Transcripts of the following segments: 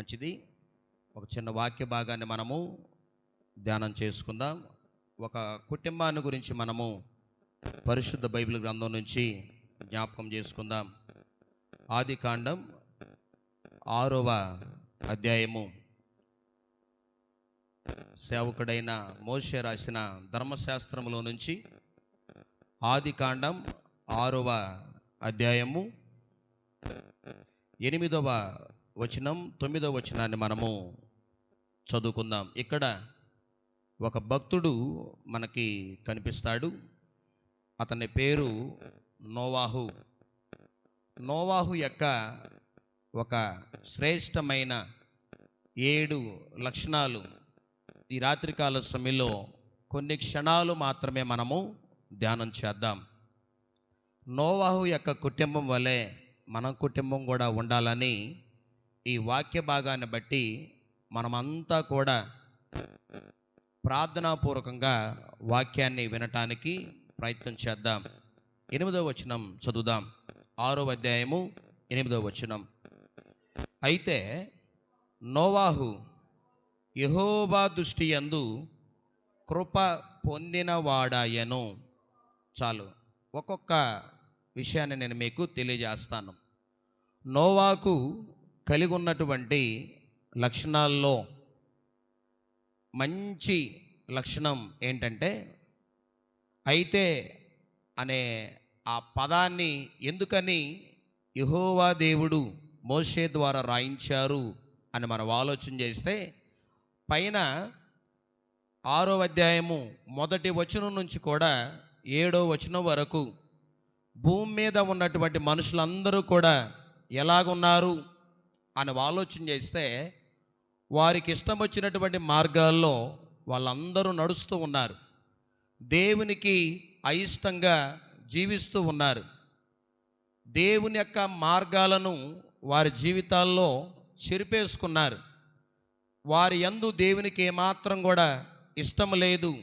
మంచిది. ఒక చిన్న వాక్య భాగాన్ని మనము ధ్యానం చేసుకుందాం. ఒక కుటుంబాన్ని గురించి మనము పరిశుద్ధ బైబిల్ గ్రంథం నుంచి జ్ఞాపకం చేసుకుందాం. ఆది కాండం ఆరవ అధ్యాయము. సేవకుడైన మోషే రాసిన ధర్మశాస్త్రములో నుంచి ఆది కాండం ఆరవ అధ్యాయము ఎనిమిదవ వచనం తొమ్మిదో వచనాన్ని మనము చదువుకుందాం. ఇక్కడ ఒక భక్తుడు మనకి కనిపిస్తాడు. అతని పేరు నోవాహు. నోవాహు యొక్క ఒక శ్రేష్టమైన ఏడు లక్షణాలు ఈ రాత్రికాల సమయంలో కొన్ని క్షణాలు మాత్రమే మనము ధ్యానం చేద్దాం. నోవాహు యొక్క కుటుంబం వలె మన కుటుంబం కూడా ఉండాలని ఈ వాక్య భాగాన్ని బట్టి మనమంతా కూడా ప్రార్థనాపూర్వకంగా వాక్యాన్ని వినటానికి ప్రయత్నం చేద్దాం. ఎనిమిదవ వచనం చదువుదాం. ఆరో అధ్యాయము ఎనిమిదవ వచనం. అయితే నోవాహు యహోబా దృష్టి యందు కృప పొందినవాడాయను. చాలు ఒక్కొక్క విషయాన్ని నేను మీకు తెలియజేస్తాను. నోవాకు కలిగి ఉన్నటువంటి లక్షణాల్లో మంచి లక్షణం ఏంటంటే అయితే అనే ఆ పదాన్ని ఎందుకని యహోవా దేవుడు మోషే ద్వారా రాయించారు అని మనం ఆలోచన చేస్తే పైన ఆరో అధ్యాయము మొదటి వచనం నుంచి కూడా ఏడో వచనం వరకు భూమి మీద ఉన్నటువంటి మనుషులందరూ కూడా ఎలాగున్నారు? అని ఆలోచన చేస్తే వారికి ఇష్టం వచ్చినటువంటి మార్గాల్లో వాళ్ళందరూ నడుస్తూ ఉన్నారు. దేవునికి అయిష్టంగా జీవిస్తూ ఉన్నారు. దేవుని యొక్క మార్గాలను వారి జీవితాల్లో చెరిపేసుకున్నారు. వారి యందు దేవునికి ఏమాత్రం కూడా ఇష్టం లేదు.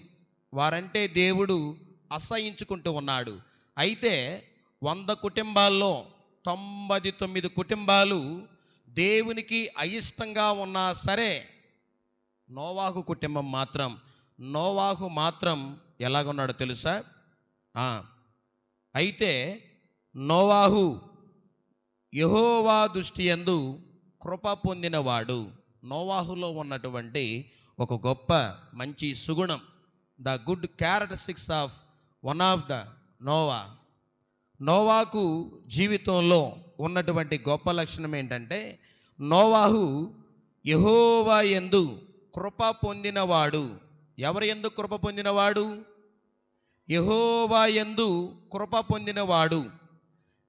వారంటే దేవుడు అసహించుకుంటూ ఉన్నాడు. అయితే వంద కుటుంబాల్లో తొంభై తొమ్మిది కుటుంబాలు దేవునికి అయిష్టంగా ఉన్నా సరే నోవాహు కుటుంబం మాత్రం నోవాహు మాత్రం ఎలాగున్నాడో తెలుసా? అయితే నోవాహు యహోవా దృష్టి యందు కృప పొందినవాడు నోవాహులో ఉన్నటువంటి ఒక గొప్ప మంచి సుగుణం the good characteristics of one of the Noah. నోవాకు జీవితంలో ఉన్నటువంటి గొప్ప లక్షణం ఏంటంటే నోవాహు యహోవా ఎందు కృప పొందినవాడు. ఎవరి ఎందు కృప పొందినవాడు? యహోవా ఎందు కృప పొందినవాడు.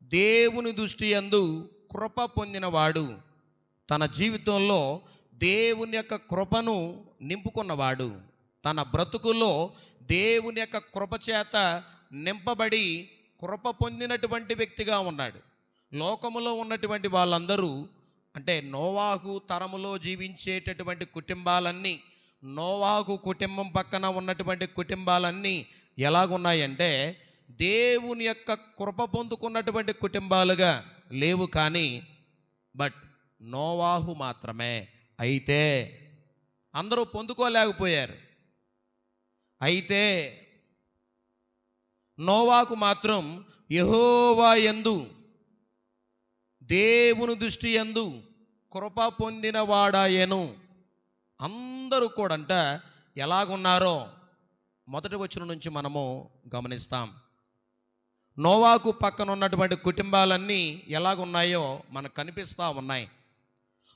దేవుని దృష్టి యందు కృప పొందినవాడు. తన జీవితంలో దేవుని యొక్క కృపను నింపుకున్నవాడు. తన బ్రతుకుల్లో దేవుని యొక్క కృప చేత నింపబడి కృప పొందినటువంటి వ్యక్తిగా ఉన్నాడు. లోకములో ఉన్నటువంటి వాళ్ళందరూ అంటే నోవాహు తరములో జీవించేటటువంటి కుటుంబాలన్నీ నోవాహు కుటుంబం పక్కన ఉన్నటువంటి కుటుంబాలన్నీ ఎలాగున్నాయంటే దేవుని యొక్క కృప పొందుకున్నటువంటి కుటుంబాలుగా లేవు కానీ బట్ నోవాహు మాత్రమే. అయితే అందరూ పొందుకోలేకపోయారు. అయితే నోవాకు మాత్రం యహోవా ఎందు దేవుని దృష్టి యందు కృప పొందినవాడాయను. అందరూ కూడా అంట ఎలాగున్నారో మొదటి వచ్చిన నుంచి మనము గమనిస్తాం. నోవాకు పక్కన ఉన్నటువంటి కుటుంబాలన్నీ ఎలాగున్నాయో మనకు కనిపిస్తూ ఉన్నాయి.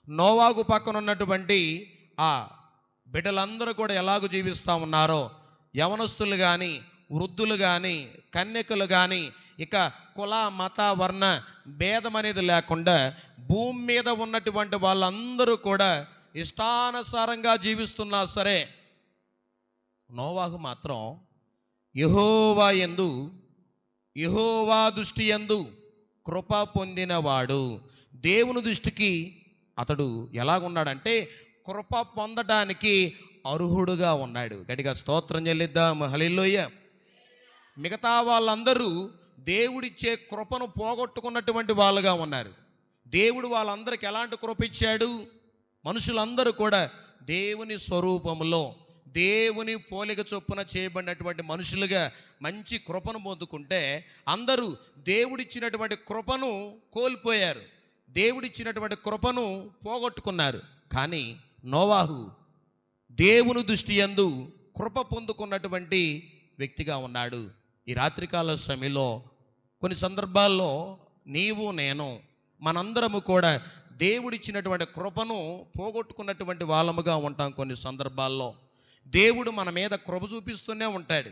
నోవాకు పక్కన ఉన్నటువంటి ఆ బిడ్డలందరూ కూడా ఎలాగ జీవిస్తూ ఉన్నారో యవనస్తులు కానీ వృద్ధులు కానీ కన్యకులు కానీ ఇక కుల మత వర్ణ భేదం అనేది లేకుండా భూమి మీద ఉన్నటువంటి వాళ్ళందరూ కూడా ఇష్టానుసారంగా జీవిస్తున్నా సరే నోవాహు మాత్రం యహోవా ఎందు యహోవా దృష్టి యందు కృప పొందినవాడు. దేవుని దృష్టికి అతడు ఎలాగున్నాడంటే కృప పొందడానికి అర్హుడుగా ఉన్నాడు. గట్టిగా స్తోత్రం చెల్లిద్దాం. హలిలోయ మిగతా వాళ్ళందరూ దేవుడిచ్చే కృపను పోగొట్టుకున్నటువంటి వాళ్ళుగా ఉన్నారు. దేవుడు వాళ్ళందరికి ఎలాంటి కృప ఇచ్చాడు? మనుషులందరూ కూడా దేవుని స్వరూపంలో దేవుని పోలిక చొప్పున చేయబడినటువంటి మనుషులుగా మంచి కృపను పొందుకుంటే అందరూ దేవుడిచ్చినటువంటి కృపను కోల్పోయారు. దేవుడిచ్చినటువంటి కృపను పోగొట్టుకున్నారు. కానీ నోవాహు దేవుని దృష్టి యందు కృప పొందుకున్నటువంటి వ్యక్తిగా ఉన్నాడు. ఈ రాత్రికాల సమయంలో కొన్ని సందర్భాల్లో నీవు నేను మనందరము కూడా దేవుడిచ్చినటువంటి కృపను పోగొట్టుకున్నటువంటి వాళ్ళముగా ఉంటాం కొన్ని సందర్భాల్లో. దేవుడు మన మీద కృప చూపిస్తూనే ఉంటాడు.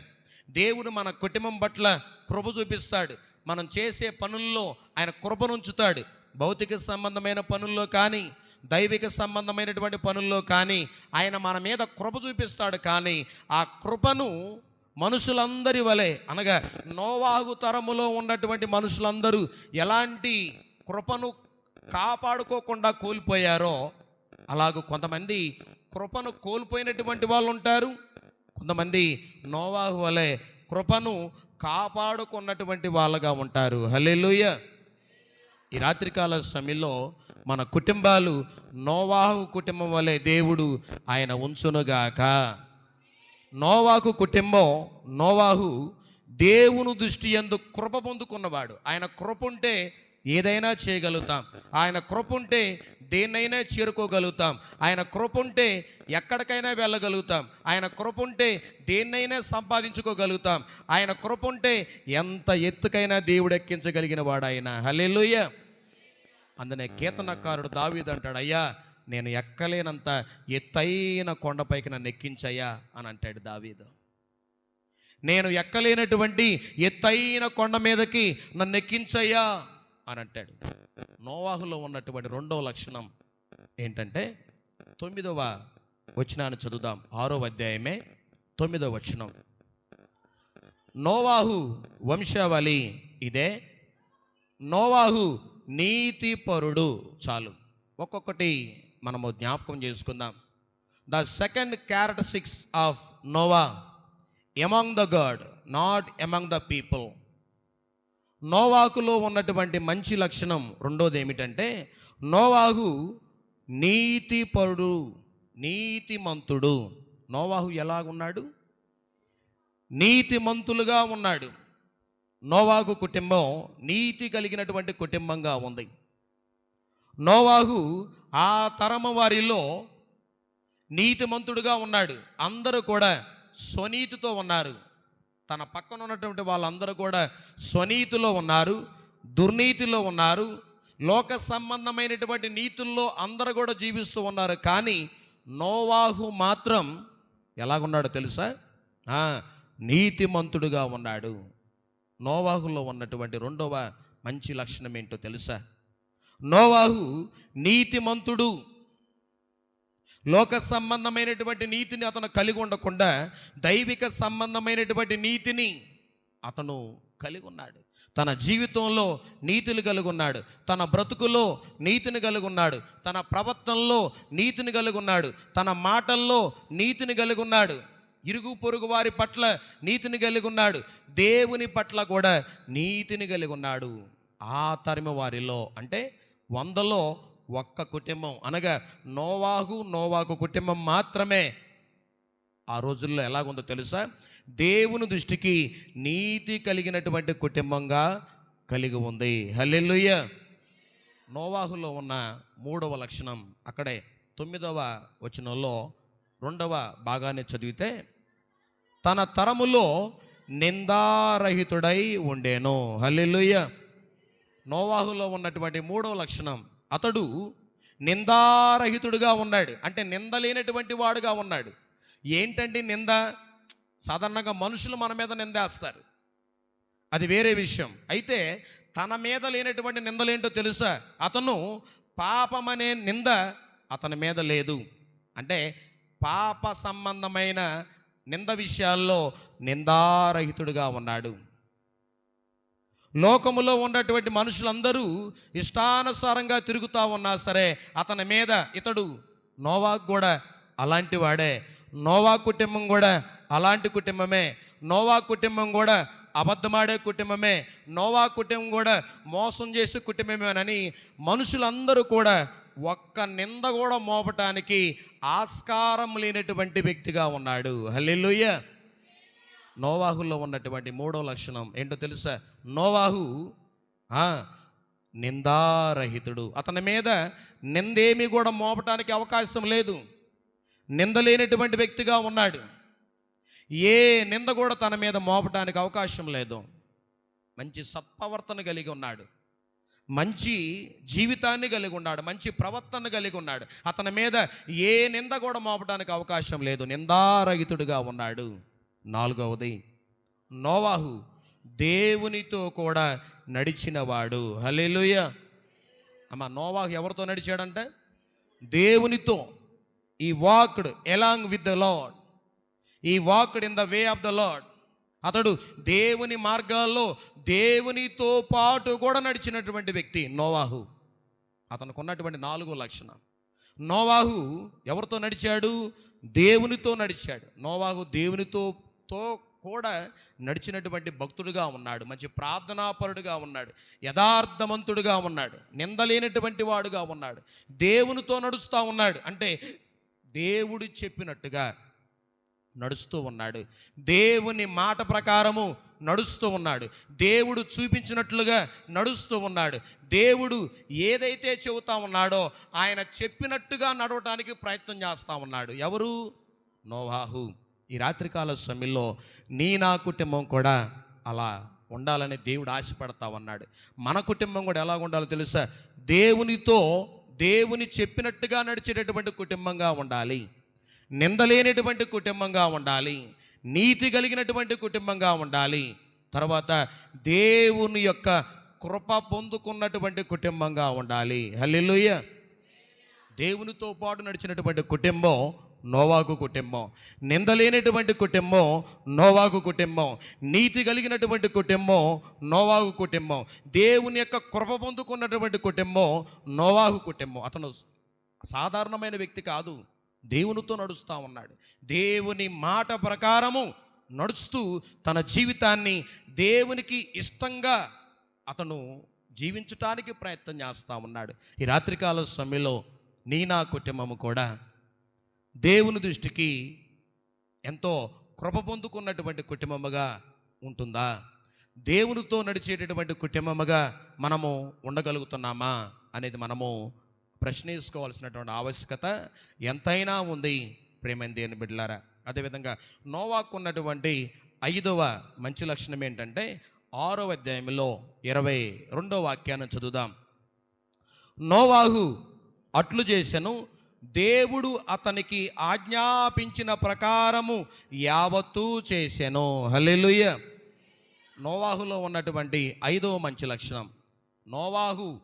దేవుడు మన కుటుంబం పట్ల కృప చూపిస్తాడు. మనం చేసే పనుల్లో ఆయన కృపనుంచుతాడు. భౌతిక సంబంధమైన పనుల్లో కానీ దైవిక సంబంధమైనటువంటి పనుల్లో కానీ ఆయన మన మీద కృప చూపిస్తాడు. కానీ ఆ కృపను మనుషులందరి వలె అనగా నోవాహు తరములో ఉన్నటువంటి మనుషులందరూ ఎలాంటి కృపను కాపాడుకోకుండా కోల్పోయారో అలాగూ కొంతమంది కృపను కోల్పోయినటువంటి వాళ్ళు ఉంటారు కొంతమంది నోవాహు వలె కృపను కాపాడుకున్నటువంటి వాళ్ళగా ఉంటారు. హలెలుయ ఈ రాత్రికాల సమయంలో మన కుటుంబాలు నోవాహు కుటుంబం వలె దేవుడు ఆయన ఉంచునుగాక. నోవాకు కుటుంబం నోవాహు దేవుని దృష్టి ఎందు కృప పొందుకున్నవాడు. ఆయన కృప ఉంటే ఏదైనా చేయగలుగుతాం. ఆయన కృప ఉంటే దేన్నైనా చేరుకోగలుగుతాం. ఆయన కృప ఉంటే ఎక్కడికైనా వెళ్ళగలుగుతాం. ఆయన కృప ఉంటే దేన్నైనా సంపాదించుకోగలుగుతాం. ఆయన కృప ఉంటే ఎంత ఎత్తుకైనా దేవుడు ఎక్కించగలిగిన వాడు ఆయన. హల్లెలూయ! అందునే కీర్తనకారుడు దావీదంటాడు అయ్యా నేను ఎక్కలేనంత ఎత్తైన కొండపైకి నన్ను ఎక్కించయ్యా అని అంటాడు దావీదు. నేను ఎక్కలేనటువంటి ఎత్తైన కొండ మీదకి నన్ను ఎక్కించయ్యా అని అంటాడు. నోవాహులో ఉన్నటువంటి రెండవ లక్షణం ఏంటంటే తొమ్మిదవ వచనాన్ని చదువుదాం. ఆరో అధ్యాయమే తొమ్మిదవ వచనం. నోవాహు వంశావళి ఇదే. నోవాహు నీతిపరుడు చాలు. ఒక్కొక్కటి మనము జ్ఞాపకం చేసుకుందాం. The second characteristics of Noah among the god not among the people నోవాకులో ఉన్నటువంటి మంచి లక్షణం రెండోది ఏమిటంటే నోవాహు నీతిపరుడు నీతిమంతుడు. నోవాహు ఎలాగున్నాడు? నీతిమంతులుగా ఉన్నాడు. నోవాహు కుటుంబం నీతి కలిగినటువంటి కుటుంబంగా ఉంది. నోవాహు ఆ తరము వారిలో నీతిమంతుడుగా ఉన్నాడు. అందరూ కూడా స్వనీతితో ఉన్నారు. తన పక్కన ఉన్నటువంటి వాళ్ళందరూ కూడా స్వనీతిలో ఉన్నారు దుర్నీతిలో ఉన్నారు. లోక సంబంధమైనటువంటి నీతుల్లో అందరూ కూడా జీవిస్తూ ఉన్నారు. కానీ నోవాహు మాత్రం ఎలాగున్నాడో తెలుసా? నీతిమంతుడుగా ఉన్నాడు. నోవాహులో ఉన్నటువంటి రెండవ మంచి లక్షణం ఏంటో తెలుసా? నోవాహు నీతిమంతుడు. లోక సంబంధమైనటువంటి నీతిని అతను కలిగి ఉండకుండా దైవిక సంబంధమైనటువంటి నీతిని అతను కలిగి ఉన్నాడు. తన జీవితంలో నీతిని కలిగి ఉన్నాడు. తన బ్రతుకులో నీతిని కలిగి ఉన్నాడు. తన ప్రవర్తనలో నీతిని కలిగి ఉన్నాడు. తన మాటల్లో నీతిని కలిగి ఉన్నాడు. ఇరుగు పొరుగు వారి పట్ల నీతిని కలిగి ఉన్నాడు. దేవుని పట్ల కూడా నీతిని కలిగి ఉన్నాడు. ఆ తరిమ వారిలో అంటే వందలో ఒక్క కుటుంబం అనగా నోవాహు నోవాకు కుటుంబం మాత్రమే. ఆ రోజుల్లో ఎలాగుందో తెలుసా? దేవుని దృష్టికి నీతి కలిగినటువంటి కుటుంబంగా కలిగి ఉంది. హల్లెలుయ్య నోవాహులో ఉన్న మూడవ లక్షణం అక్కడే తొమ్మిదవ వచనంలో రెండవ భాగాన్ని చదివితే తన తరములో నిందారహితుడై ఉండేను. హల్లెలుయ్య నోవాహులో ఉన్నటువంటి మూడవ లక్షణం అతడు నిందారహితుడుగా ఉన్నాడు. అంటే నిందలేనటువంటి వాడుగా ఉన్నాడు. ఏంటండి నింద? సాధారణంగా మనుషులు మన మీద నిందేస్తారు. అది వేరే విషయం. అయితే తన మీద లేనటువంటి నిందలేంటో తెలుసా? అతను పాపమనే నింద అతని మీద లేదు. అంటే పాప సంబంధమైన నింద విషయాల్లో నిందారహితుడుగా ఉన్నాడు. లోకములో ఉన్నటువంటి మనుషులందరూ ఇష్టానుసారంగా తిరుగుతూ ఉన్నా సరే అతని మీద ఇతడు నోవా కూడా అలాంటి వాడే. నోవా కుటుంబం కూడా అలాంటి కుటుంబమే. నోవా కుటుంబం కూడా అబద్ధమాడే కుటుంబమే. నోవా కుటుంబం కూడా మోసం చేసే కుటుంబమేనని మనుషులందరూ కూడా ఒక్క నింద కూడా మోపటానికి ఆస్కారం లేనటువంటి వ్యక్తిగా ఉన్నాడు. హల్లెలూయ! నోవాహులో ఉన్నటువంటి మూడో లక్షణం ఏంటో తెలుసా? నోవాహు నిందారహితుడు. అతని మీద నిందేమీ కూడా మోపటానికి అవకాశం లేదు. నిందలేనటువంటి వ్యక్తిగా ఉన్నాడు. ఏ నింద కూడా తన మీద మోపటానికి అవకాశం లేదు. మంచి సత్ప్రవర్తన కలిగి ఉన్నాడు. మంచి జీవితాన్ని కలిగి ఉన్నాడు. మంచి ప్రవర్తన కలిగి ఉన్నాడు. అతని మీద ఏ నింద కూడా మోపడానికి అవకాశం లేదు. నిందారహితుడిగా ఉన్నాడు. నాలుగవది నోవాహు దేవునితో కూడా నడిచినవాడు. హలేలుయ అమ్మ నోవాహు ఎవరితో నడిచాడంటే? దేవునితో. He walked along with the Lord he walked in the way of the Lord అతడు దేవుని మార్గాల్లో దేవునితో పాటు కూడా నడిచినటువంటి వ్యక్తి నోవాహు. అతనికి ఉన్నటువంటి నాలుగో లక్షణం. నోవాహు ఎవరితో నడిచాడు? దేవునితో నడిచాడు. నోవాహు దేవునితో తో కూడా నడిచినటువంటి భక్తుడుగా ఉన్నాడు. మంచి ప్రార్థనాపరుడుగా ఉన్నాడు. యథార్థవంతుడుగా ఉన్నాడు. నిందలేనటువంటి వాడుగా ఉన్నాడు. దేవునితో నడుస్తూ ఉన్నాడు. అంటే దేవుడు చెప్పినట్టుగా నడుస్తూ ఉన్నాడు. దేవుని మాట ప్రకారము నడుస్తూ ఉన్నాడు. దేవుడు చూపించినట్లుగా నడుస్తూ ఉన్నాడు. దేవుడు ఏదైతే చెబుతా ఉన్నాడో ఆయన చెప్పినట్టుగా నడవటానికి ప్రయత్నం చేస్తూ ఉన్నాడు. ఎవరు? నోవాహు. ఈ రాత్రికాల సమయంలో నీ నా కుటుంబం కూడా అలా ఉండాలని దేవుడు ఆశపడతా ఉన్నాడు. మన కుటుంబం కూడా ఎలా ఉండాలో తెలుసా? దేవునితో దేవుని చెప్పినట్టుగా నడిచేటటువంటి కుటుంబంగా ఉండాలి. నిందలేనటువంటి కుటుంబంగా ఉండాలి. నీతి కలిగినటువంటి కుటుంబంగా ఉండాలి. తర్వాత దేవుని యొక్క కృప పొందుకున్నటువంటి కుటుంబంగా ఉండాలి. హల్లెలూయ! దేవునితో పాటు నడిచినటువంటి కుటుంబం నోవాకు కుటుంబం. నిందలేనటువంటి కుటుంబం నోవాకు కుటుంబం. నీతి కలిగినటువంటి కుటుంబం నోవాకు కుటుంబం. దేవుని యొక్క కృప పొందుకున్నటువంటి కుటుంబం నోవాహు కుటుంబం. అతను సాధారణమైన వ్యక్తి కాదు. దేవునితో నడుస్తూ ఉన్నాడు. దేవుని మాట ప్రకారము నడుస్తూ తన జీవితాన్ని దేవునికి ఇష్టంగా అతను జీవించటానికి ప్రయత్నం చేస్తూ ఉన్నాడు. ఈ రాత్రికాల సమయంలో నీ నా కుటుంబము కూడా దేవుని దృష్టికి ఎంతో కృప పొందుకున్నటువంటి కుటుంబముగా ఉంటుందా? దేవునితో నడిచేటటువంటి కుటుంబముగా మనము ఉండగలుగుతున్నామా అనేది మనము ప్రశ్నించుకోవాల్సినటువంటి ఆవశ్యకత ఎంతైనా ఉంది ప్రేమైన దేని బిడ్డలారా. అదేవిధంగా నోవాకు ఉన్నటువంటి ఐదవ మంచి లక్షణం ఏంటంటే ఆరో అధ్యాయంలో ఇరవై రెండో వాక్యాన్ని చదువుదాం. నోవాహు అట్లు చేశాను దేవుడు అతనికి ఆజ్ఞాపించిన ప్రకారము యావత్తూ చేసెను. హలెలుయ నోవాహులో ఉన్నటువంటి ఐదవ మంచి లక్షణం. నోవాహు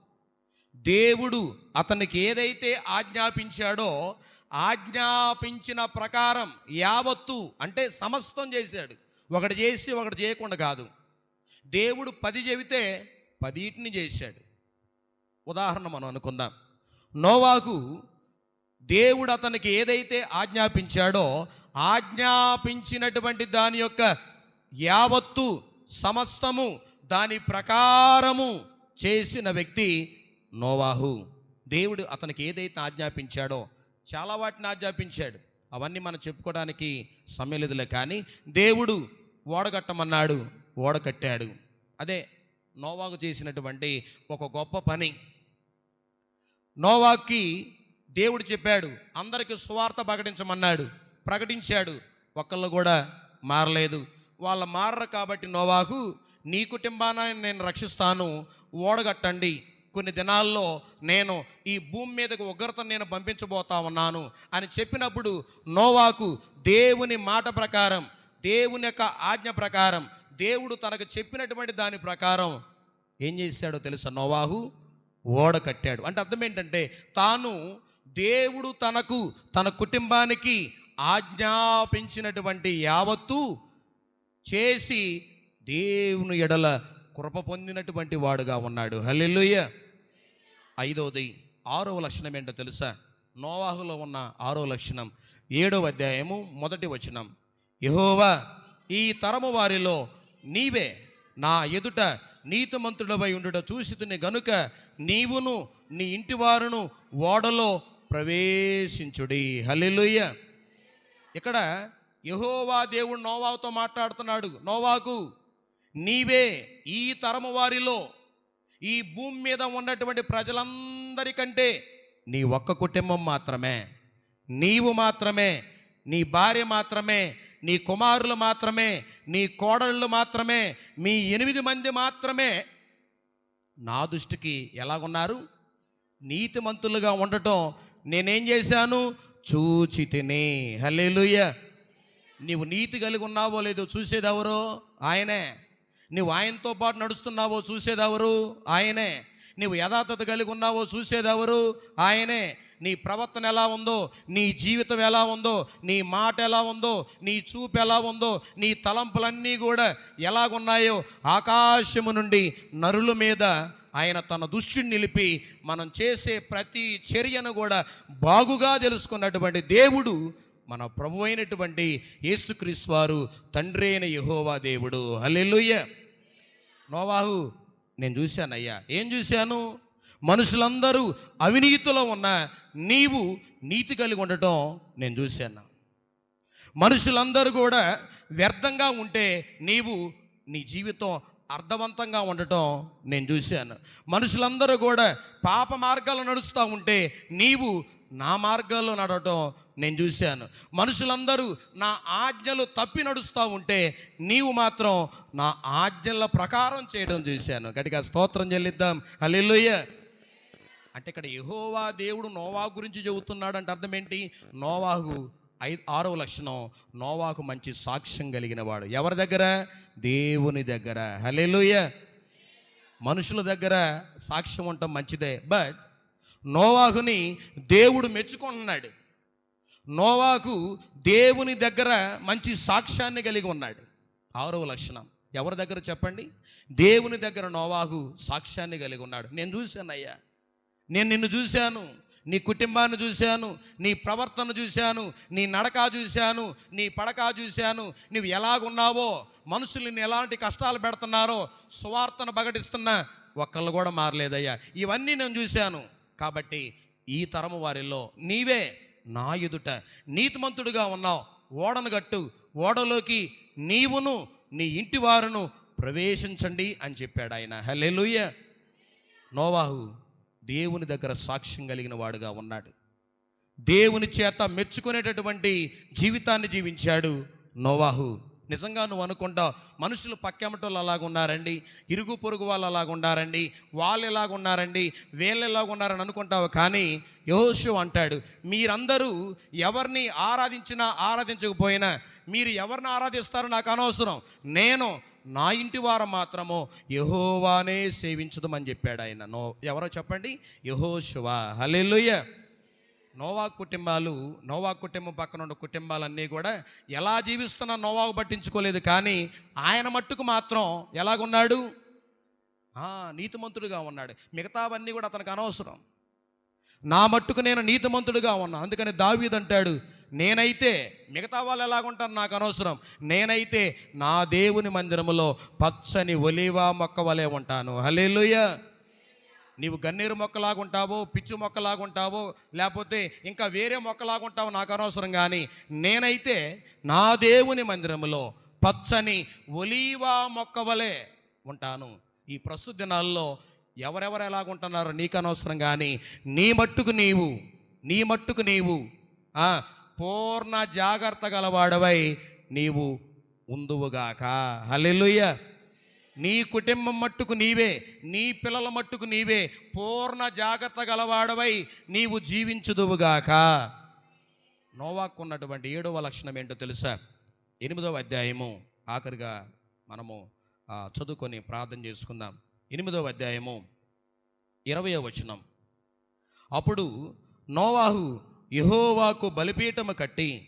దేవుడు అతనికి ఏదైతే ఆజ్ఞాపించాడో ఆజ్ఞాపించిన ప్రకారం యావత్తు అంటే సమస్తం చేశాడు. ఒకటి చేసి ఒకటి చేయకుండా కాదు. దేవుడు పది చెబితే పదిటిని చేశాడు. ఉదాహరణ మనం అనుకుందాం. నోవాకు దేవుడు అతనికి ఏదైతే ఆజ్ఞాపించాడో ఆజ్ఞాపించినటువంటి దాని యొక్క యావత్తు సమస్తము దాని ప్రకారము చేసిన వ్యక్తి నోవాహు. దేవుడు అతనికి ఏదైతే ఆజ్ఞాపించాడో చాలా వాటిని ఆజ్ఞాపించాడు. అవన్నీ మనం చెప్పుకోవడానికి సమయం లేదులే కానీ దేవుడు ఓడగట్టమన్నాడు ఓడకట్టాడు. అదే నోవాకు చేసినటువంటి ఒక గొప్ప పని. నోవాకి దేవుడు చెప్పాడు అందరికీ సువార్త ప్రకటించమన్నాడు ప్రకటించాడు. ఒక్కళ్ళు కూడా మారలేదు. వాళ్ళ మారరు కాబట్టి నోవాహు నీ కుటుంబాన్ని నేను రక్షిస్తాను. ఓడగట్టండి. కొన్ని దినాల్లో నేను ఈ భూమి మీదకు ఉగ్రత నేను పంపించబోతా ఉన్నాను. అని చెప్పినప్పుడు నోవాకు దేవుని మాట ప్రకారం దేవుని యొక్క ఆజ్ఞ ప్రకారం దేవుడు తనకు చెప్పినటువంటి దాని ప్రకారం ఏం చేశాడో తెలుసా నోవాహు? ఓడ కట్టాడు. అంటే అర్థం ఏంటంటే తాను దేవుడు తనకు తన కుటుంబానికి ఆజ్ఞాపించినటువంటి యావత్తు చేసి దేవుని ఎడల కృప పొందినటువంటి వాడుగా ఉన్నాడు. హల్లెలూయ. ఐదవది ఆరవ లక్షణం ఏంటో తెలుసా? నోవాహులో ఉన్న ఆరో లక్షణం. ఏడవ అధ్యాయము మొదటి వచనం. యహోవా ఈ తరము వారిలో నీవే నా ఎదుట నీతిమంతుడవై ఉండుట చూసితుని గనుక నీవును నీ ఇంటి వారును ఓడలో ప్రవేశించుడి. హలెలుయ్య ఇక్కడ యహోవా దేవుడు నోవాతో మాట్లాడుతున్నాడు. నోవాకు నీవే ఈ తరము వారిలో ఈ భూమి మీద ఉన్నటువంటి ప్రజలందరికంటే నీ ఒక్క కుటుంబం మాత్రమే నీవు మాత్రమే నీ భార్య మాత్రమే నీ కుమారులు మాత్రమే నీ కోడళ్ళు మాత్రమే మీ ఎనిమిది మంది మాత్రమే నా దృష్టికి ఎలాగున్నారు? నీతిమంతులుగా ఉండటం నేనేం చేశాను? చూచి తిని హల్లెలూయ. నీవు నీతి కలిగి ఉన్నావో లేదో చూసేదెవరు? ఆయనే. నువ్వు ఆయనతో పాటు నడుస్తున్నావో చూసేదెవరు? ఆయనే. నీవు యథార్థత కలిగి ఉన్నావో చూసేదెవరు? ఆయనే. నీ ప్రవర్తన ఎలా ఉందో నీ జీవితం ఎలా ఉందో నీ మాట ఎలా ఉందో నీ చూపు ఎలా ఉందో నీ తలంపులన్నీ కూడా ఎలాగున్నాయో ఆకాశము నుండి నరుల మీద ఆయన తన దృష్టిని నిలిపి మనం చేసే ప్రతి చర్యను కూడా బాగుగా తెలుసుకున్నటువంటి దేవుడు మన ప్రభు అయినటువంటి యేసుక్రీస్తు వారు తండ్రి అయిన యహోవా దేవుడు. అల్లెలుయ్య నోవాహు నేను చూశానయ్యా. ఏం చూశాను? మనుషులందరూ అవినీతిలో ఉన్న నీవు నీతి కలిగి ఉండటం నేను చూశాను. మనుషులందరూ కూడా వ్యర్థంగా ఉంటే నీవు నీ జీవితం అర్థవంతంగా ఉండటం నేను చూశాను. మనుషులందరూ కూడా పాప మార్గాల్లో నడుస్తూ ఉంటే నీవు నా మార్గాల్లో నడవటం నేను చూశాను. మనుషులందరూ నా ఆజ్ఞలు తప్పి నడుస్తూ ఉంటే నీవు మాత్రం నా ఆజ్ఞల ప్రకారం చేయడం చూశాను. గట్టిగా స్తోత్రం చెల్లిద్దాం. హల్లెలూయా. అంటే ఇక్కడ యహోవా దేవుడు నోవా గురించి చెబుతున్నాడు అంటే అర్థం ఏంటి? నోవాహు ఐదు ఆరవ లక్షణం నోవాకు మంచి సాక్ష్యం కలిగిన వాడు ఎవరి దగ్గర? దేవుని దగ్గర. హలేలుయ మనుషుల దగ్గర సాక్ష్యం ఉండటం మంచిదే. బట్ నోవాహుని దేవుడు మెచ్చుకుంటున్నాడు. నోవాకు దేవుని దగ్గర మంచి సాక్ష్యాన్ని కలిగి ఉన్నాడు. ఆరవ లక్షణం. ఎవరి దగ్గర చెప్పండి? దేవుని దగ్గర నోవాహు సాక్ష్యాన్ని కలిగి ఉన్నాడు. నేను చూశానయ్యా. నేను నిన్ను చూశాను. నీ కుటుంబాన్ని చూశాను నీ ప్రవర్తన చూశాను నీ నడక చూశాను నీ పడక చూశాను. నువ్వు ఎలాగున్నావో మనుషులు ఎలాంటి కష్టాలు పెడుతున్నారో సువార్తను ప్రకటిస్తున్న ఒక్కళ్ళు కూడా మారలేదయ్యా. ఇవన్నీ నేను చూశాను. కాబట్టి ఈ తరము వారిలో నీవే నా ఎదుట నీతిమంతుడుగా ఉన్నావు. ఓడను గట్టు ఓడలోకి నీవును నీ ఇంటి వారును ప్రవేశించండి అని చెప్పాడు ఆయన. హల్లెలూయా. నోవాహు. దేవుని దగ్గర సాక్ష్యం కలిగిన వాడుగా ఉన్నాడు. దేవుని చేత మెచ్చుకునేటటువంటి జీవితాన్ని జీవించాడు నోవాహు. నిజంగా నువ్వు అనుకుంటావు మనుషులు పక్కెమటోళ్ళు అలాగున్నారండి ఇరుగు పొరుగు వాళ్ళు అలాగున్నారండి వాళ్ళు ఎలాగున్నారండి వీళ్ళు ఎలాగున్నారని అనుకుంటావు కానీ యహోషు అంటాడు మీరందరూ ఎవరిని ఆరాధించినా ఆరాధించకపోయినా మీరు ఎవరిని ఆరాధిస్తారో నాకు అనవసరం. నేను నా ఇంటి వారు మాత్రము యహోవానే సేవించదమని చెప్పాడు ఆయన. నో ఎవరో చెప్పండి? యహోశివ హలెలుయ్య నోవా కుటుంబాలు నోవా కుటుంబం పక్కన ఉన్న కుటుంబాలన్నీ కూడా ఎలా జీవిస్తున్నా నోవాకు పట్టించుకోలేదు కానీ ఆయన మట్టుకు మాత్రం ఎలాగున్నాడు? నీతిమంతుడుగా ఉన్నాడు. మిగతావన్నీ కూడా అతనికి అనవసరం. నా మట్టుకు నేను నీతిమంతుడుగా ఉన్నా. అందుకని దావీద్ అంటాడు నేనైతే మిగతా వాళ్ళు ఎలాగుంటారు నాకు అనవసరం. నేనైతే నా దేవుని మందిరములో పచ్చని ఒలివా మొక్క వలె ఉంటాను. హలేలుయ నీవు గన్నేరు మొక్కలాగుంటావో పిచ్చు మొక్కలాగుంటావో లేకపోతే ఇంకా వేరే మొక్కలాగుంటావో నాకు అనవసరం కానీ నేనైతే నా దేవుని మందిరములో పచ్చని ఒలీవా మొక్క వలె ఉంటాను. ఈ ప్రస్తుత దినాల్లో ఎవరెవరు ఎలాగుంటున్నారో నీకు అనవసరం కానీ నీ మట్టుకు నీవు నీ మట్టుకు నీవు పూర్ణ జాగ్రత్త గలవాడవై నీవు ఉందువుగాక. హల్లెలూయ. నీ కుటుంబం మట్టుకు నీవే నీ పిల్లల మట్టుకు నీవే పూర్ణ జాగ్రత్త గలవాడవై నీవు జీవించుదువుగాక. నోవాకు ఉన్నటువంటి ఏడవ లక్షణం ఏంటో తెలుసా? ఎనిమిదవ అధ్యాయము ఆఖరిగా మనము చదువుకొని ప్రార్థన చేసుకుందాం. ఎనిమిదవ అధ్యాయము ఇరవయో వచనం. అప్పుడు నోవాహు యహోవాకు బలిపీఠము కట్టి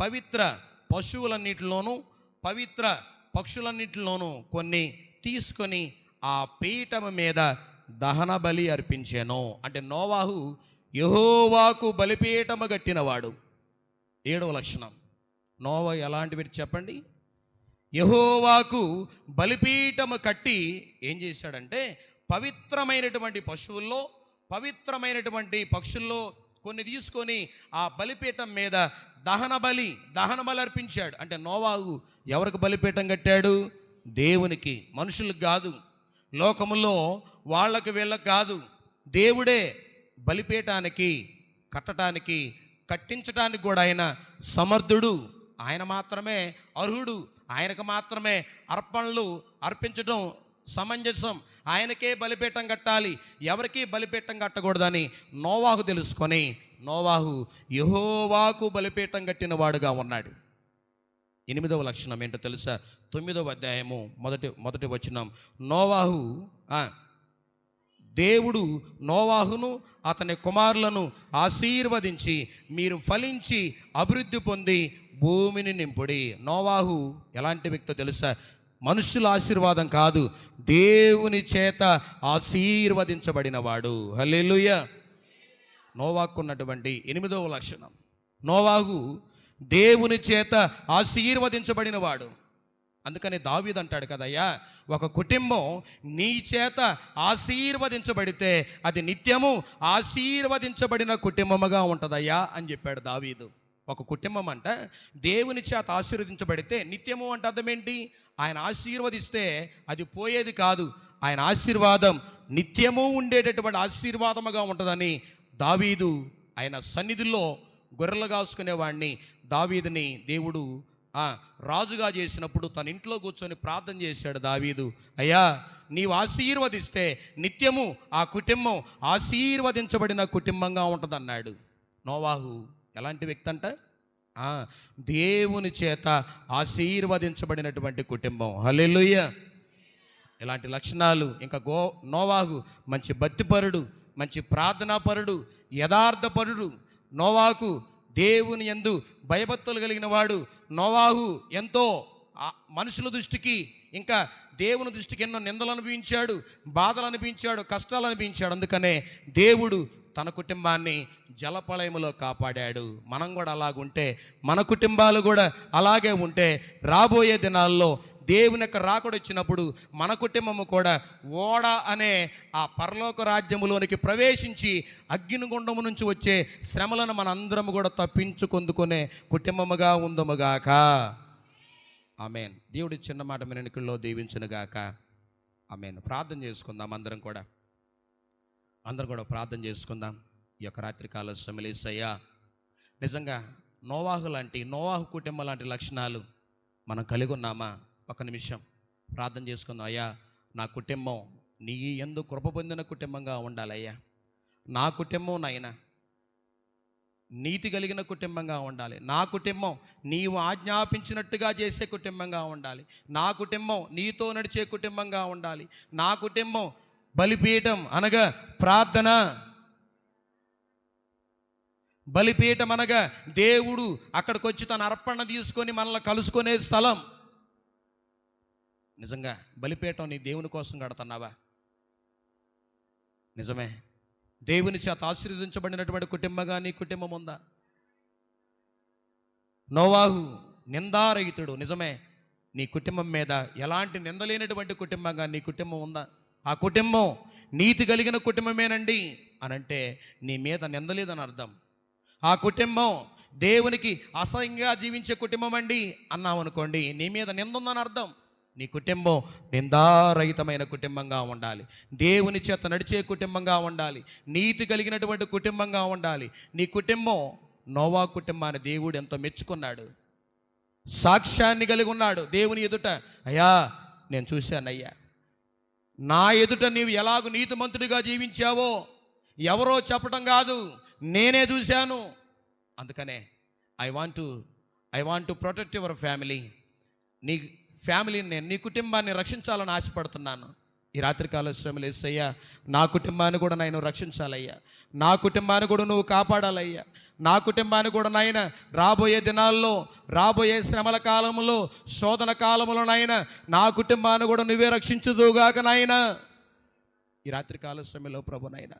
పవిత్ర పశువులన్నిటిలోనూ పవిత్ర పక్షులన్నిటిలోనూ కొన్ని తీసుకొని ఆ పీఠము మీద దహన బలి అర్పించాను. అంటే నోవాహు యహోవాకు బలిపీఠము కట్టినవాడు. ఏడవ లక్షణం. నోవా ఎలాంటివి చెప్పండి? యహోవాకు బలిపీఠము కట్టి ఏం చేశాడంటే పవిత్రమైనటువంటి పశువుల్లో పవిత్రమైనటువంటి పక్షుల్లో కొన్ని తీసుకొని ఆ బలిపీఠం మీద దహన బలి దహన బలి అర్పించాడు. అంటే నోవాహు ఎవరికి బలిపీఠం కట్టాడు? దేవునికి మనుషులకు కాదు. లోకములో వాళ్ళకి వీళ్ళకి కాదు. దేవుడే బలిపేయటానికి కట్టడానికి కట్టించడానికి కూడా ఆయన సమర్థుడు. ఆయన మాత్రమే అర్హుడు. ఆయనకు మాత్రమే అర్పణలు అర్పించడం సమంజసం. ఆయనకే బలిపీఠం కట్టాలి. ఎవరికీ బలిపీఠం కట్టకూడదని నోవాహు తెలుసుకొని నోవాహు యహోవాకు బలిపీఠం కట్టిన వాడుగా ఉన్నాడు. ఎనిమిదవ లక్షణం ఏంటో తెలుసా? తొమ్మిదవ అధ్యాయము మొదటి మొదటి వచనం. నోవాహు దేవుడు నోవాహును అతని కుమారులను ఆశీర్వదించి మీరు ఫలించి అభివృద్ధి పొంది భూమిని నింపుడి. నోవాహు ఎలాంటి వ్యక్తో తెలుసా? మనుషుల ఆశీర్వాదం కాదు దేవుని చేత ఆశీర్వదించబడినవాడు. హలే నోవాకున్నటువంటి ఎనిమిదవ లక్షణం. నోవాహు దేవుని చేత ఆశీర్వదించబడినవాడు. అందుకని దావీద్ అంటాడు కదయ్యా ఒక కుటుంబం నీ చేత ఆశీర్వదించబడితే అది నిత్యము ఆశీర్వదించబడిన కుటుంబముగా ఉంటుందయ్యా అని చెప్పాడు దావీదు. ఒక కుటుంబం అంట దేవుని చేత ఆశీర్వదించబడితే నిత్యము అంటే అర్థమేంటి? ఆయన ఆశీర్వదిస్తే అది పోయేది కాదు. ఆయన ఆశీర్వాదం నిత్యము ఉండేటటువంటి ఆశీర్వాదముగా ఉంటుందని దావీదు ఆయన సన్నిధిలో గొర్రెలు కాసుకునేవాడిని దావీదుని దేవుడు రాజుగా చేసినప్పుడు తన ఇంట్లో కూర్చొని ప్రార్థన చేశాడు దావీదు. అయ్యా నీవు ఆశీర్వదిస్తే నిత్యము ఆ కుటుంబం ఆశీర్వదించబడిన కుటుంబంగా ఉంటుందన్నాడు. నోవాహు ఎలాంటి వ్యక్తి అంట? దేవుని చేత ఆశీర్వదించబడినటువంటి కుటుంబం. హలెలుయ్య ఇలాంటి లక్షణాలు ఇంకా గో నోవాహు మంచి భక్తిపరుడు మంచి ప్రార్థనాపరుడు యథార్థపరుడు నోవాకు దేవుని యందు భయభక్తులు కలిగిన వాడు. నోవాహు ఎంతో మనుషుల దృష్టికి ఇంకా దేవుని దృష్టికి ఎన్నో నిందలు అనిపించాడు బాధలు అనిపించాడు కష్టాలు అనిపించాడు అందుకనే దేవుడు తన కుటుంబాన్ని జలపలయములో కాపాడాడు. మనం కూడా అలాగుంటే మన కుటుంబాలు కూడా అలాగే ఉంటే రాబోయే దినాల్లో దేవుని యొక్క రాకడ వచ్చినప్పుడు మన కుటుంబము కూడా ఓడ అనే ఆ పరలోక రాజ్యములోనికి ప్రవేశించి అగ్నిగుండము నుంచి వచ్చే శ్రమలను మనందరము కూడా తప్పించుకొందుకునే కుటుంబముగా ఉందముగాక ఆమెన్. దేవుడి చిన్న మాట మెనుకల్లో దీవించునుగాక ఆమెన్. ప్రార్థన చేసుకుందాం అందరం కూడా. అందరం కూడా ప్రార్థన చేసుకుందాం. ఈ యొక్క రాత్రికాల సమలేసయ్యా నిజంగా నోవాహు లాంటి నోవాహు కుటుంబం లాంటి లక్షణాలు మనం కలిగి ఉన్నామా? ఒక నిమిషం ప్రార్థన చేసుకుందాం. అయ్యా నా కుటుంబం నీ ఎందు కృప పొందిన కుటుంబంగా ఉండాలయ్యా. నా కుటుంబం నాయన నీతి కలిగిన కుటుంబంగా ఉండాలి. నా కుటుంబం నీవు ఆజ్ఞాపించినట్టుగా చేసే కుటుంబంగా ఉండాలి. నా కుటుంబం నీతో నడిచే కుటుంబంగా ఉండాలి. నా కుటుంబం బలిపీఠం అనగా ప్రార్థన. బలిపీఠం అనగా దేవుడు అక్కడికి వచ్చి తన అర్పణ తీసుకొని మనల్ని కలుసుకునే స్థలం. నిజంగా బలిపీఠం నీ దేవుని కోసం కడుతున్నావా? నిజమే. దేవుని చేత ఆశీర్వదించబడినటువంటి కుటుంబంగా నీ కుటుంబం ఉందా? నోవాహు నిందారహితుడు నిజమే. నీ కుటుంబం మీద ఎలాంటి నిందలేనటువంటి కుటుంబంగా నీ కుటుంబం ఉందా? ఆ కుటుంబం నీతి కలిగిన కుటుంబమేనండి అనంటే నీ మీద నిందలేదని అర్థం. ఆ కుటుంబం దేవునికి అసహ్యంగా జీవించే కుటుంబం అండి అన్నావు అనుకోండి నీ మీద నింద ఉందని అర్థం. నీ కుటుంబం నిందారహితమైన కుటుంబంగా ఉండాలి. దేవుని చేత నడిచే కుటుంబంగా ఉండాలి. నీతి కలిగినటువంటి కుటుంబంగా ఉండాలి. నీ కుటుంబం నోవా కుటుంబాన్ని దేవుడు ఎంతో మెచ్చుకున్నాడు. సాక్ష్యాన్ని కలిగి ఉన్నాడు దేవుని ఎదుట. అయ్యా నేను చూశానయ్యా. నా ఎదుట నీవు ఎలాగ నీతిమంతుడిగా జీవించావో ఎవరో చెప్పటం కాదు. నేనే చూశాను. అందుకనే I want to I want to protect your family నీ ఫ్యామిలీని నేను నీ కుటుంబాన్ని రక్షించాలని ఆశపడుతున్నాను. ఈ రాత్రికాల శ్రమలు వేసయ్యా నా కుటుంబాన్ని కూడా నేను రక్షించాలయ్యా. నా కుటుంబాన్ని కూడా నువ్వు కాపాడాలయ్యా. నా కుటుంబాన్ని కూడా నాయన రాబోయే దినాల్లో రాబోయే శ్రమల కాలంలో శోధన కాలంలో నాయన నా కుటుంబాన్ని కూడా నువ్వే రక్షించుదుగాక నాయన. ఈ రాత్రికాల శ్రమలో ప్రభు నాయన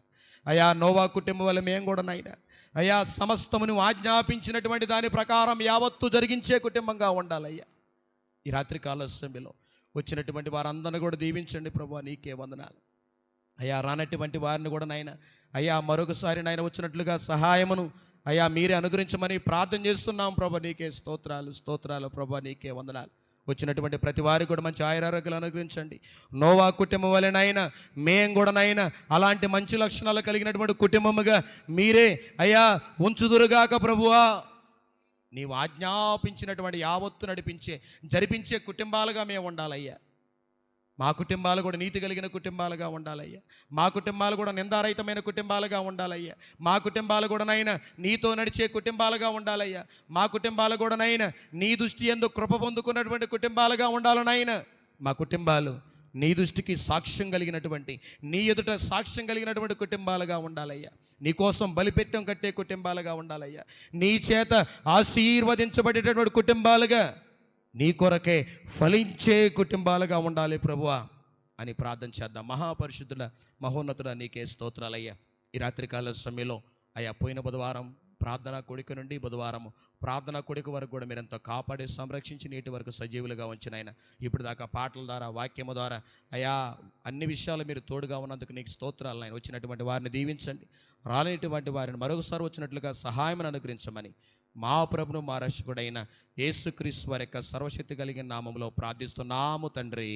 అయా నోవా కుటుంబం వల్ల మేము కూడా నాయన అయా సమస్తము నువ్వు ఆజ్ఞాపించినటువంటి దాని ప్రకారం యావత్తు జరిగించే కుటుంబంగా ఉండాలయ్యా. ఈ రాత్రి కాల సమయంలో వచ్చినటువంటి వారందరిని కూడా దీవించండి ప్రభు నీకే వందనాలు. అయ్యా రానటువంటి వారిని కూడా నాయన అయ్యా మరొకసారి నాయన వచ్చినట్లుగా సహాయమును అయ్యా మీరే అనుగ్రహించమని ప్రార్థన చేస్తున్నాం ప్రభా నీకే స్తోత్రాలు స్తోత్రాలు ప్రభా నీకే వందనాలు. వచ్చినటువంటి ప్రతి వారికి కూడా మంచి ఆయురారోగ్యాలు అనుగ్రహించండి. నోవా కుటుంబం వలెనైనా మేం కూడానైనా అలాంటి మంచి లక్షణాలు కలిగినటువంటి కుటుంబముగా మీరే అయ్యా ఉంచుదురుగాక ప్రభువా. నీవు ఆజ్ఞాపించినటువంటి యావత్తు నడిపించే జరిపించే కుటుంబాలుగా మేము ఉండాలయ్యా. మా కుటుంబాలు కూడా నీతి కలిగిన కుటుంబాలుగా ఉండాలయ్యా. మా కుటుంబాలు కూడా నిందారహితమైన కుటుంబాలుగా ఉండాలయ్యా. మా కుటుంబాలు కూడానైనా నీతో నడిచే కుటుంబాలుగా ఉండాలయ్యా. మా కుటుంబాలు కూడానైనా నీ దృష్టి ఎందు కృప పొందుకున్నటువంటి కుటుంబాలుగా ఉండాలనైనా మా కుటుంబాలు నీ దృష్టికి సాక్ష్యం కలిగినటువంటి నీ ఎదుట సాక్ష్యం కలిగినటువంటి కుటుంబాలుగా ఉండాలయ్యా. నీకోసం బలిపెట్టం కట్టే కుటుంబాలుగా ఉండాలయ్యా. నీ చేత ఆశీర్వదించబడేటటువంటి కుటుంబాలుగా నీ కొరకే ఫలించే కుటుంబాలుగా ఉండాలి ప్రభువా అని ప్రార్థన చేద్దాం. మహాపరిశుద్ధుల మహోన్నతుడ నీకే స్తోత్రాలయ్యా. ఈ రాత్రికాల సమయంలో అయ్యా పోయిన బుధవారం ప్రార్థనా కొడుకు నుండి బుధవారం ప్రార్థనా కొడుకు వరకు కూడా మీరు ఎంతో కాపాడి సంరక్షించి నేటి వరకు సజీవులుగా ఉంచిన ఆయన. ఇప్పుడు దాకా పాటల ద్వారా వాక్యము ద్వారా అయా అన్ని విషయాలు మీరు తోడుగా ఉన్నందుకు నీకు స్తోత్రాలు ఆయన వచ్చినటువంటి వారిని దీవించండి. రాలేటువంటి వారిని మరొకసారి వచ్చినట్లుగా సహాయం అనుగ్రహించమని మా ప్రభును మా రక్షకుడైన యేసుక్రీస్తు వారి యొక్క సర్వశక్తి కలిగిన నామంలో ప్రార్థిస్తున్నాము తండ్రి.